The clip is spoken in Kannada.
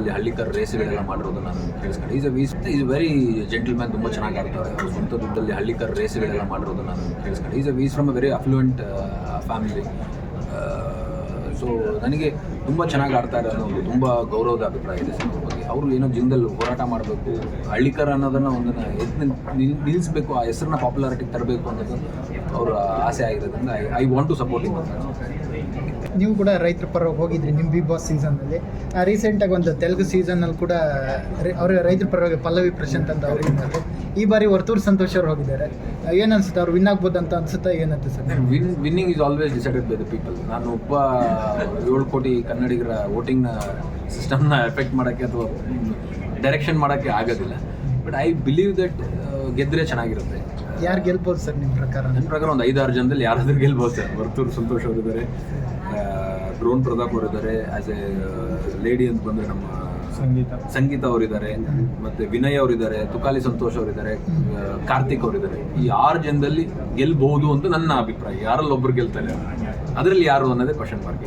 ಅಲ್ಲಿ ಹಳ್ಳಿಕರ್ ರೇಸ್ಗಳೆಲ್ಲ ಮಾಡಿರೋದು ನಾನು ಕೇಳಿಸ್ಕೊಂಡೆ. Is is is very gentleman ತುಂಬ ಚೆನ್ನಾಗಿ ಆಡ್ತಾರೆ. ಅವ್ರ ಸ್ವಂತ ದುಡ್ಡಲ್ಲಿ ಹಳ್ಳಿಕರ್ ರೇಸ್ಗಳೆಲ್ಲ ಮಾಡಿರೋದು ನಾನು ಕೇಳಿಸ್ಕೊಂಡೆ. Is is from a very affluent family so ನನಗೆ ತುಂಬ ಚೆನ್ನಾಗಿ ಅನ್ನೋ ಒಂದು ತುಂಬ ಗೌರವದ ಅಭಿಪ್ರಾಯ ಇದೆ ಸರ್ ಬಗ್ಗೆ. ಅವರು ಏನೋ ಜೀವನದಲ್ಲಿ ಹೋರಾಟ ಮಾಡಬೇಕು, ಹಳ್ಳಿಕರ್ ಅನ್ನೋದನ್ನು ಒಂದನ್ನು ಎದ್ದು ನಿಲ್ ನಿಲ್ಲಿಸಬೇಕು ಆ ಹೆಸರನ್ನ ಪಾಪ್ಯುಲಾರಿಟಿಗೆ ತರಬೇಕು ಅನ್ನೋದು ಅವರ ಆಸೆ ಆಗಿರೋದ್ರಿಂದ I I want to support him ನೀವು ಕೂಡ ರೈತರ ಪರ ಹೋಗಿದ್ರಿ ನಿಮ್ಮ ಬಿಗ್ ಬಾಸ್ ಸೀಸನ್ನಲ್ಲಿ ರೀಸೆಂಟಾಗಿ ಒಂದು ತೆಲುಗು ಸೀಸನ್ನಲ್ಲಿ ಕೂಡ ಅವರ ರೈತರ ಪರವಾಗಿ ಪಲ್ಲವಿ ಪ್ರಶಾಂತ್ ಅಂತ ಅವರು ಇದ್ದಾರೆ. ಈ ಬಾರಿ ವರ್ತೂರು ಸಂತೋಷ್ ಅವರು ಹೋಗಿದ್ದಾರೆ. ಏನು ಅನ್ಸುತ್ತೆ? ಅವ್ರು ವಿನ್ ಆಗ್ಬೋದು ಅಂತ ಅನ್ಸುತ್ತಾ ಏನಂತ sir? Win winning is always decided by the people ನಾನು ಒಬ್ಬ ಏಳು ಕೋಟಿ ಕನ್ನಡಿಗರ ವೋಟಿಂಗ್ನ ಸಿಸ್ಟಮ್ನ ಎಫೆಕ್ಟ್ ಮಾಡೋಕ್ಕೆ ಅಥವಾ ಡೈರೆಕ್ಷನ್ ಮಾಡೋಕ್ಕೆ ಆಗೋದಿಲ್ಲ. ಬಟ್ ಐ ಬಿಲೀವ್ ದಟ್ ಗೆದ್ದರೆ ಚೆನ್ನಾಗಿರುತ್ತೆ. ಯಾರು ಗೆಲ್ಬೋದು ಸರ್ ನಿಮ್ಮ ಪ್ರಕಾರ? ನನ್ನ ಪ್ರಕಾರ ಒಂದು ಐದಾರು ಜನದಲ್ಲಿ ಯಾರಾದರೂ ಗೆಲ್ಬೋದು ಸರ್. ವರ್ತೂರು ಸಂತೋಷ್ ಅವರಿದ್ದಾರೆ. ಡ್ರೋನ್ ಪ್ರತಾಪ್ ಅವರಿದ್ದಾರೆ. ಆಸ್ ಎ ಲೇಡಿ ಅಂತ ಬಂದರೆ ನಮ್ಮ ಸಂಗೀತ. ಸಂಗೀತ ಅವರಿದ್ದಾರೆ. ಮತ್ತೆ ವಿನಯ್ ಅವರಿದ್ದಾರೆ ತುಕಾಲಿ ಸಂತೋಷ್ ಅವರಿದ್ದಾರೆ ಕಾರ್ತಿಕ್ ಅವರಿದ್ದಾರೆ. ಈ ಆರು ಜನದಲ್ಲಿ ಗೆಲ್ಬಹುದು ಅಂತ ನನ್ನ ಅಭಿಪ್ರಾಯ. ಯಾರಲ್ಲಿ ಒಬ್ರು ಗೆಲ್ತಾರೆ? ಅದರಲ್ಲಿ ಯಾರು ಅನ್ನೋದೇ ಕ್ವಶನ್ ಮಾರ್ಕ್